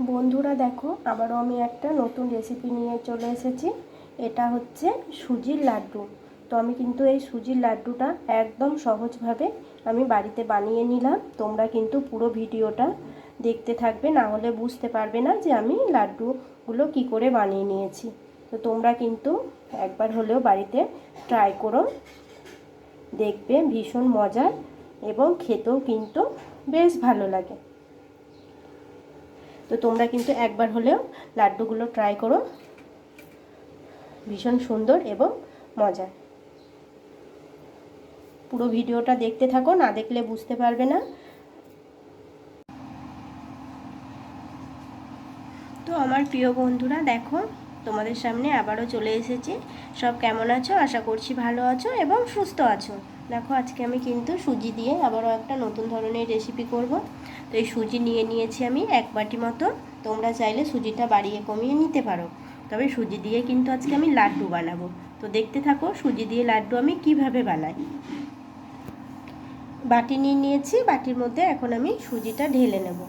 বন্ধুরা দেখো, আবারও আমি একটা নতুন রেসিপি নিয়ে চলে এসেছি। এটা হচ্ছে সুজির লাড্ডু। তো আমি কিন্তু এই সুজির লাড্ডুটা একদম সহজভাবে আমি বাড়িতে বানিয়ে নিলাম। তোমরা কিন্তু পুরো ভিডিওটা দেখতে থাকবে, না হলে বুঝতে পারবে না যে আমি লাড্ডুগুলো কি করে বানিয়ে নিয়েছি। তো তোমরা কিন্তু একবার হলেও বাড়িতে ট্রাই করো। দেখবে ভীষণ মজার এবং খেতেও কিন্তু বেশ ভালো লাগে। তো তোমরা কিন্তু একবার হলেও লাড্ডুগুলো ট্রাই করো। ভীষণ সুন্দর এবং মজার। পুরো ভিডিওটা দেখতে থাকো, না দেখলে বুঝতে পারবে না। তো আমার প্রিয় বন্ধুরা, দেখো, তোমাদের সামনে আবারও চলে এসেছি। সব কেমন আছো? আশা করছি ভালো আছো এবং সুস্থ আছো। দেখো, আজকে আমি কিন্তু সুজি দিয়ে আবারও একটা নতুন ধরনের রেসিপি করব। তো এই সুজি নিয়ে নিয়েছি আমি এক বাটি মতো। তোমরা চাইলে সুজিটা বাড়িয়ে কমিয়ে নিতে পারো। তবে সুজি দিয়ে কিন্তু আজকে আমি লাড্ডু বানাবো। তো দেখতে থাকো সুজি দিয়ে লাড্ডু আমি কীভাবে বানাই। বাটি নিয়ে নিয়েছি, বাটির মধ্যে এখন আমি সুজিটা ঢেলে নেব।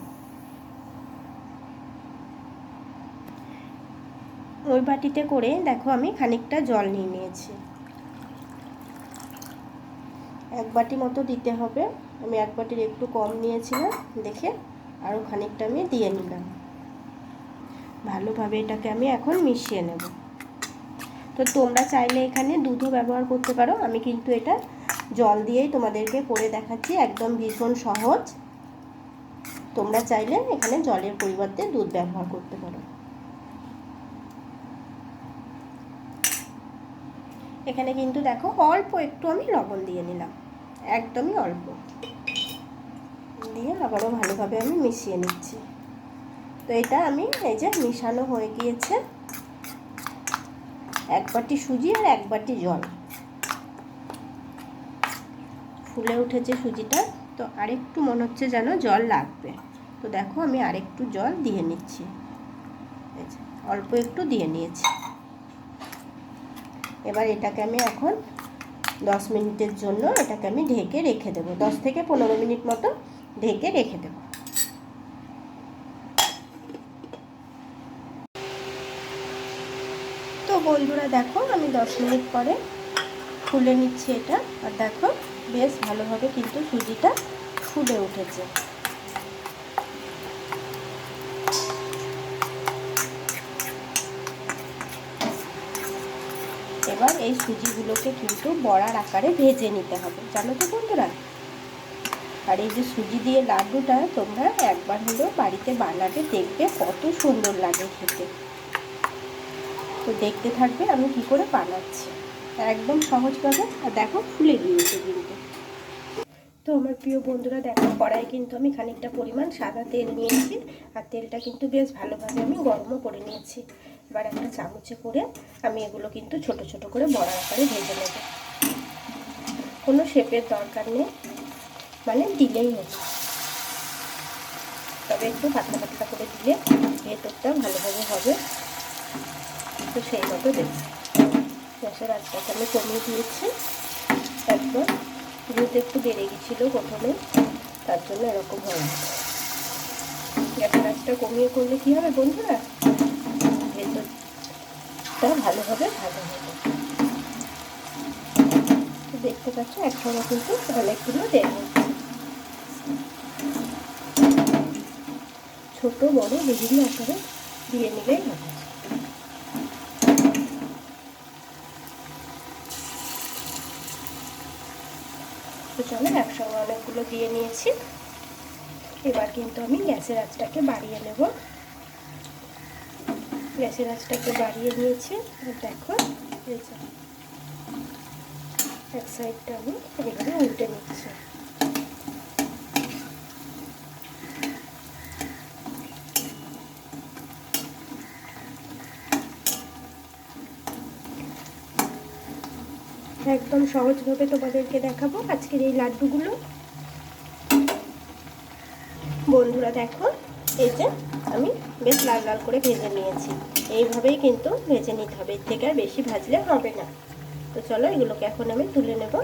ওই বাটিতে করে দেখো আমি খানিকটা জল নিয়ে নিয়েছি। এক বাটি মতো দিতে হবে। আমি এক বাটির একটু কম নিয়েছিলাম, দেখে আরও খানিকটা আমি দিয়ে নিলাম। ভালোভাবে এটাকে আমি এখন মিশিয়ে নেব। তো তোমরা চাইলে এখানে দুধও ব্যবহার করতে পারো। আমি কিন্তু এটা জল দিয়েই তোমাদেরকে করে দেখাচ্ছি, একদম ভীষণ সহজ। তোমরা চাইলে এখানে জলের পরিবর্তে দুধ ব্যবহার করতে পারো। এখানে কিন্তু দেখো অল্প একটু আমি লবণ দিয়ে নিলাম, একদমই অল্প। দিয়ে আবারও ভালোভাবে আমি মিশিয়ে নিচ্ছি। তো এটা আমি এই যে মিশানো হয়ে গিয়েছে। এক বাটি সুজি আর এক বাটি জল। ফুলে উঠেছে সুজিটা। তো আরেকটু মনে হচ্ছে যেন জল লাগবে। তো দেখো আমি আরেকটু জল দিয়ে নিচ্ছি। অল্প একটু দিয়ে নিয়েছি। এবার এটাকে আমি এখন দশ মিনিটের জন্য এটাকে আমি ঢেকে রেখে দেবো। দশ থেকে পনেরো মিনিট মতো ঢেকে রেখে দেবো। তো বন্ধুরা দেখো, আমি দশ মিনিট পরে খুলে নিচ্ছি এটা। আর দেখো, বেশ ভালোভাবে কিন্তু সুজিটা ফুলে উঠেছে। এবার এই সুজিগুলোকে কিন্তু বড়ার আকারে ভেজে নিতে হবে। জানো তো বন্ধুরা? আর এই যে সুজি দিয়ে লাড্ডুটা তোমরা একবার হলেও বাড়িতে বানাবে, দেখবে কত সুন্দর লাগে খেতে। তো দেখতে থাকবে আমি কি করে বানাচ্ছি। একদম সহজভাবে, আর দেখো ফুলে গিয়েছে কিন্তু। তো আমার প্রিয় বন্ধুরা, দেখো কড়াই কিন্তু আমি খানিকটা পরিমাণ সাদা তেল নিয়েছি, আর তেলটা কিন্তু বেশ ভালোভাবে আমি গরমও করে নিয়েছি। এবার একটা চামচে করে আমি এগুলো কিন্তু ছোট ছোট করে বড় আকারে ভেজে নেব। কোনো শেপের দরকার নেই। মানে দিলেই হবে তবে একটু পাতলা পাতলা করে দিলে ভেতরটা ভালোভাবে হবে। তো সেই মতো দেখছি। গ্যাসের আজটাকে আমি কমিয়ে দিয়েছি। একবার যেহেতু একটু বেড়ে গেছিল প্রথমে, তার জন্য এরকম হয়ে গ্যাসের আঁচটা কমিয়ে করলে কী হবে বন্ধুরা? ভেতরটা ভালোভাবে ভালো হবে। দেখতে পাচ্ছ একসঙ্গে কিন্তু অনেকগুলো দেওয়া ছোট, বড়, বিভিন্ন আকারে দিয়ে নিলেই হবে। চলো, একসঙ্গে অনেকগুলো দিয়ে নিয়েছি। এবার কিন্তু আমি গ্যাসের আঁচটাকে বাড়িয়ে নেব। গ্যাসের আঁচটাকে বাড়িয়ে নিয়েছি। দেখো এক সাইডটা আমি এভাবে উল্টে নিচ্ছি একদম সহজভাবে তোমাদেরকে দেখাবো আজকের এই লাড্ডুগুলো। বন্ধুরা দেখো, এই যে আমি বেশ লাল লাল করে ভেজে নিয়েছি। এইভাবেই কিন্তু ভেজে নিতে হবে, এর থেকে আর বেশি ভাজলে হবে না। তো চলো এগুলোকে এখন আমি তুলে নেব।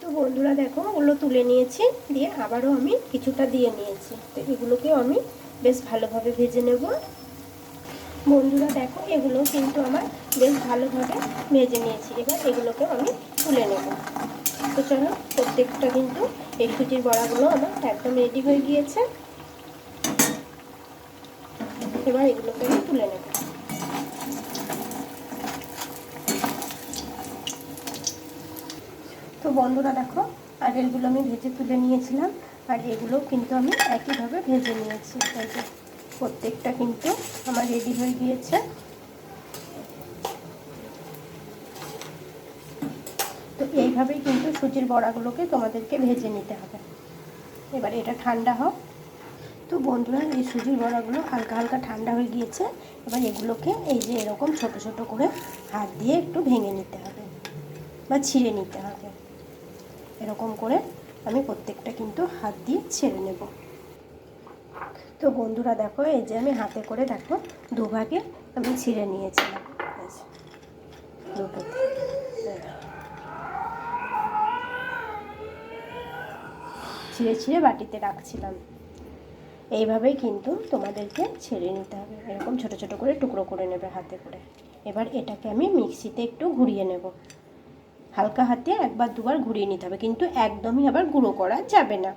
তো বন্ধুরা দেখো, ওগুলো তুলে নিয়েছি, দিয়ে আবারও আমি কিছুটা দিয়ে নিয়েছি। তো এগুলোকেও আমি বেশ ভালোভাবে ভেজে নেব। বন্ধুরা দেখো, এগুলো কিন্তু আমার বেশ ভালোভাবে ভেজে নিয়েছি। এবার এগুলোকেও আমি তুলে নেব। তো চলো, প্রত্যেকটা কিন্তু এই সুজির বড়াগুলো আমার একদম রেডি হয়ে গিয়েছে। এবার এগুলোকে আমি তুলে নেব। তো বন্ধুরা দেখো, আগেরগুলো আমি ভেজে তুলে নিয়েছিলাম, আর এগুলো কিন্তু আমি একইভাবে ভেজে নিয়েছি। প্রত্যেকটা কিন্তু আমার রেডি হয়ে গিয়েছে। তো এইভাবেই কিন্তু সুজির বড়াগুলোকে তোমাদেরকে ভেজে নিতে হবে। এবার এটা ঠান্ডা হোক। তো বন্ধুরা, এই সুজির বড়াগুলো হালকা হালকা ঠান্ডা হয়ে গিয়েছে। এবার এগুলোকে এই যে এরকম ছোট ছোট করে হাত দিয়ে একটু ভেঙে নিতে হবে বা ছিঁড়ে নিতে হবে। এরকম করে আমি প্রত্যেকটা কিন্তু হাত দিয়ে ছেড়ে নেব। তো বন্ধুরা দেখো, এই যে আমি হাতে করে দেখো দুভাগে আমি ছিঁড়ে নিয়েছিলাম। ছিঁড়ে ছিঁড়ে বাটিতে রাখছিলাম। এইভাবেই কিন্তু তোমাদেরকে ছেড়ে নিতে হবে। এরকম ছোট ছোট করে টুকরো করে নেবে হাতে করে। এবার এটাকে আমি মিক্সিতে একটু ঘুরিয়ে নেব। হালকা হাতে একবার দুবার ঘুরিয়ে নিতে হবে, কিন্তু একদমই আবার গুঁড়ো করা যাবে না।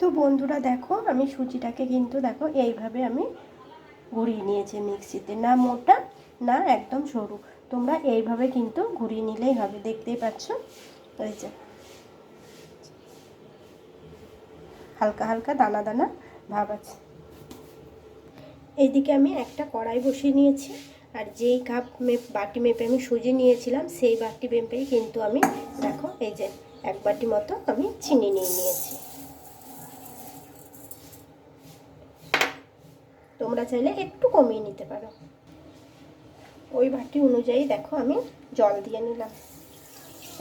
তো বন্ধুরা দেখো, আমি সুজিটাকে কিন্তু দেখো এইভাবে আমি ঘুরিয়ে নিয়েছি মিক্সিতে। না মোটা, না একদম সরু। তোমরা এইভাবে কিন্তু ঘুরিয়ে নিলেই হবে, দেখতেই পাচ্ছ? এই যে। হালকা হালকা দানা দানা ভাব আছে। এইদিকে আমি একটা কড়াই বসিয়ে নিয়েছি, আর যেই কাপ মেপ, বাটি মেপে আমি সুজি নিয়েছিলাম, সেই বাটি মেপেই কিন্তু আমি দেখো এই যে এক বাটি মতো আমি চিনি নিয়ে নিয়েছি। তোমরা চাইলে একটু কমিয়ে নিতে পারো। ওই বাটি অনুযায়ী দেখো আমি জল দিয়ে নিলাম।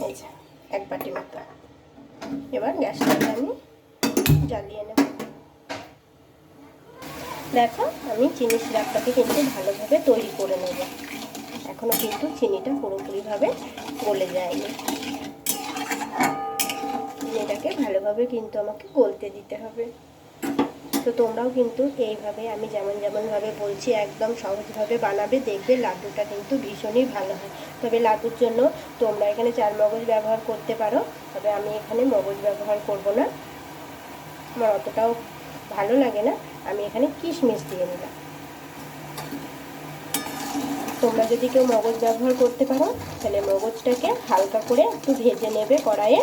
এই যে, এক বাটি মতো। এবার গ্যাসটাকে আমি জ্বালিয়ে নেব। দেখো, আমি চিনি সিরাপটাকে কিন্তু ভালোভাবে তৈরি করে নেব। এখনও কিন্তু চিনিটা পুরোপুরিভাবে গলে যায়নি। চিনিটাকে ভালোভাবে কিন্তু আমাকে গলতে দিতে হবে। তো তোমরাও কিন্তু এইভাবে আমি যেমন যেমনভাবে বলছি, একদম সহজভাবে বানাবে, দেখবে লাড্ডুটা কিন্তু ভীষণই ভালো হয়। তবে লাড্ডুর জন্য তোমরা এখানে চার মগজ ব্যবহার করতে পারো, তবে আমি এখানে মগজ ব্যবহার করব না। আমার অতটাও ভালো লাগে না, আমি এখানে কিশমিশ দিয়ে নিলাম তোমরা যদি কেউ মগজ ব্যবহার করতে পারো, তাহলে মগজটাকে হালকা করে একটু ভেজে নেবে কড়াইয়ে।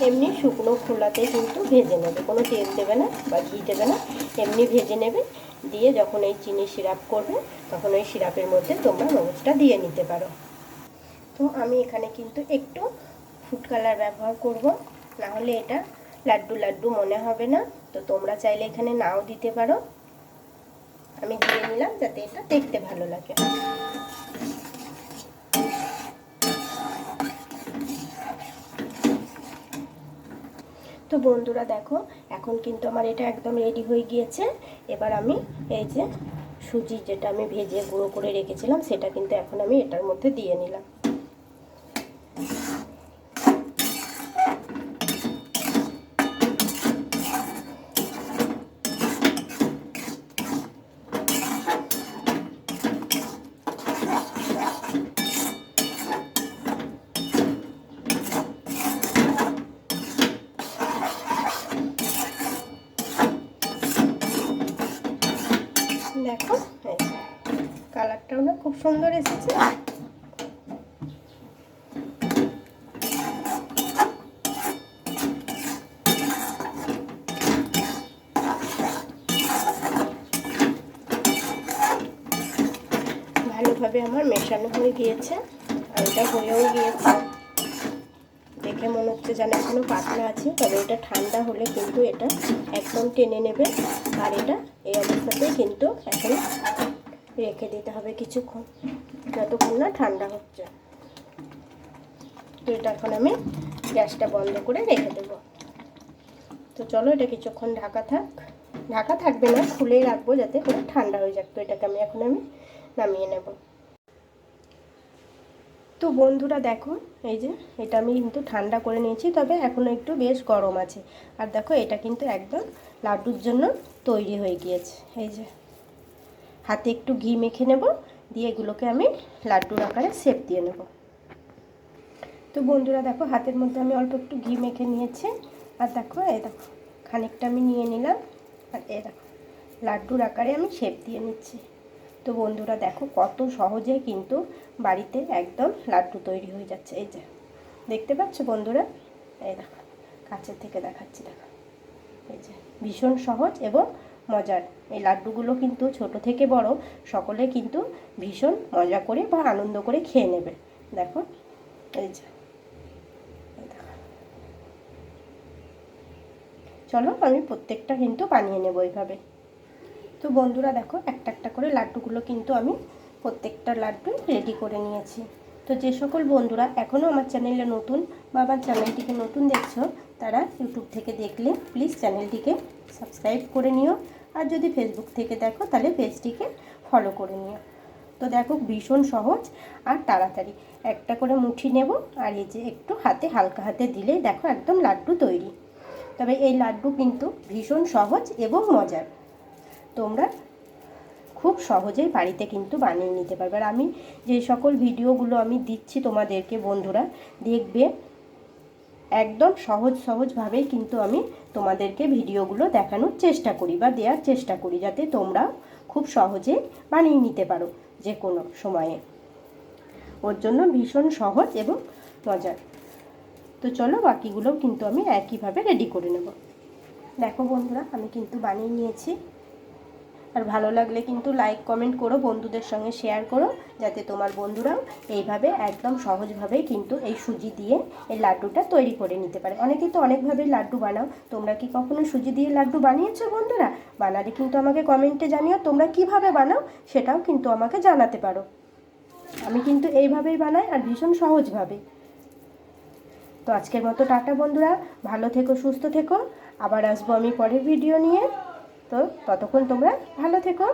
এমনি শুকনো খোলাতে কিন্তু ভেজে নেবে। কোনো তেল দেবে না বা ঘি দেবে না। এমনি ভেজে নেবে। দিয়ে যখন এই চিনি সিরাপ করবে, তখন ওই সিরাপের মধ্যে তোমরা মগজটা দিয়ে নিতে পারো। তো আমি এখানে কিন্তু একটু ফুড কালার ব্যবহার করব। না হলে এটা লাড্ডু লাড্ডু মনে হবে না। তো তোমরা চাইলে এখানে নাও দিতে পারো। আমি দিয়ে নিলাম যাতে এটা দেখতে ভালো লাগে। তো বন্ধুরা দেখো, এখন কিন্তু আমার এটা একদম রেডি হয়ে গিয়েছে। এবার আমি এই যে সুজি যেটা আমি ভেজে গুঁড়ো করে রেখেছিলাম, সেটা কিন্তু এখন আমি এটার মধ্যে দিয়ে নিলাম দেখো কালারটাও না খুব সুন্দর এসেছে। ভালোভাবে আমার মেশানো হয়ে গিয়েছে আর এটা হয়েও গিয়েছে। দেখে মনে হচ্ছে যেন এখনও পাতলা আছে, তবে এটা ঠান্ডা হলে কিন্তু এটা একদম টেনে নেবে। আর এটা এই অবস্থাতেই কিন্তু এখন রেখে দিতে হবে কিছুক্ষণ, যতক্ষণ না ঠান্ডা হচ্ছে। তো এটা এখন আমি গ্যাসটা বন্ধ করে রেখে দেব। তো চলো এটা কিছুক্ষণ ঢাকা থাক। ঢাকা থাকবে না খুলেই রাখব যাতে করে ঠান্ডা হয়ে যাক। তো এটাকে আমি এখন আমি নামিয়ে নেব। তো বন্ধুরা দেখো, এই যে এটা আমি কিন্তু ঠান্ডা করে নিয়েছি, তবে এখনও একটু বেশ গরম আছে। আর দেখো এটা কিন্তু একদম লাড্ডুর জন্য তৈরি হয়ে গিয়েছে। এই যে হাতে একটু ঘি মেখে নেব, দিয়ে এগুলোকে আমি লাড্ডুর আকারে শেপ দিয়ে নেব। তো বন্ধুরা দেখো, হাতের মধ্যে আমি অল্প একটু ঘি মেখে নিয়েছি, আর দেখো এ দেখো, খানিকটা আমি নিয়ে নিলাম, আর এ দেখো, লাড্ডুর আকারে আমি শেপ দিয়ে নিচ্ছি। তো বন্ধুরা দেখো, কত সহজে কিন্তু বাড়িতে একদম লাড্ডু তৈরি হয়ে যাচ্ছে, এই যে, দেখতে পাচ্ছ বন্ধুরা? এই দেখো, কাছের থেকে দেখাচ্ছি, দেখো, এই যে, ভীষণ সহজ এবং মজার। এই লাড্ডুগুলো কিন্তু ছোট থেকে বড়, সকলে কিন্তু ভীষণ মজা করে বা আনন্দ করে খেয়ে নেবে। দেখো, এই যে চলো আমি প্রত্যেকটা কিন্তু বানিয়ে নেব এইভাবে। তো বন্ধুরা দেখো, একটা একটা করে লাড্ডুগুলো কিন্তু আমি প্রত্যেকটা লাড্ডু রেডি করে নিয়েছি। তো যে সকল বন্ধুরা এখনও আমার চ্যানেলে নতুন বা আমার চ্যানেলটিকে নতুন দেখছ তারা ইউটিউব থেকে দেখলে প্লিজ চ্যানেলটিকে সাবস্ক্রাইব করে নিও। আর যদি ফেসবুক থেকে দেখো, তাহলে পেজটিকে ফলো করে নিও। তো দেখো, ভীষণ সহজ আর তাড়াতাড়ি। একটা করে মুঠি নেব, আর এই যে একটু হাতে, হালকা হাতে দিলেই দেখো একদম লাড্ডু তৈরি। তবে এই লাড্ডু কিন্তু ভীষণ সহজ এবং মজার। তোমরা খুব সহজেই বাড়িতে কিন্তু বানিয়ে নিতে পারবে। আর আমি যে সকল ভিডিওগুলো আমি দিচ্ছি তোমাদেরকে, বন্ধুরা, দেখবে একদম সহজ সহজভাবেই কিন্তু আমি তোমাদেরকে ভিডিওগুলো দেখানোর চেষ্টা করি বা দেওয়ার চেষ্টা করি যাতে তোমরা খুব সহজে বানিয়ে নিতে পারো যে কোনো সময়ে। ওর জন্য ভীষণ সহজ এবং মজার। তো চলো বাকিগুলো কিন্তু আমি একইভাবে রেডি করে নেব। দেখো বন্ধুরা, আমি কিন্তু বানিয়ে নিয়েছি। আর ভালো লাগলে কিন্তু লাইক কমেন্ট করো, বন্ধুদের সঙ্গে শেয়ার করো, যাতে তোমার বন্ধুরাও এইভাবে একদম সহজভাবেই কিন্তু এই সুজি দিয়ে এই লাড্ডুটা তৈরি করে নিতে পারে। অনেকেই তো অনেকভাবেই লাড্ডু বানাও। তোমরা কি কখনো সুজি দিয়ে লাড্ডু বানিয়েছো বন্ধুরা? বানালে কিন্তু আমাকে কমেন্টে জানিও তোমরা কীভাবে বানাও, সেটাও কিন্তু আমাকে জানাতে পারো। আমি কিন্তু এইভাবেই বানাই আর ভীষণ সহজভাবে। তো আজকের মতো টাটা বন্ধুরা। ভালো থেকো, সুস্থ থেকো। আবার আসব আমি পরের ভিডিও নিয়ে। তো ততক্ষণ তোমরা ভালো থেকো।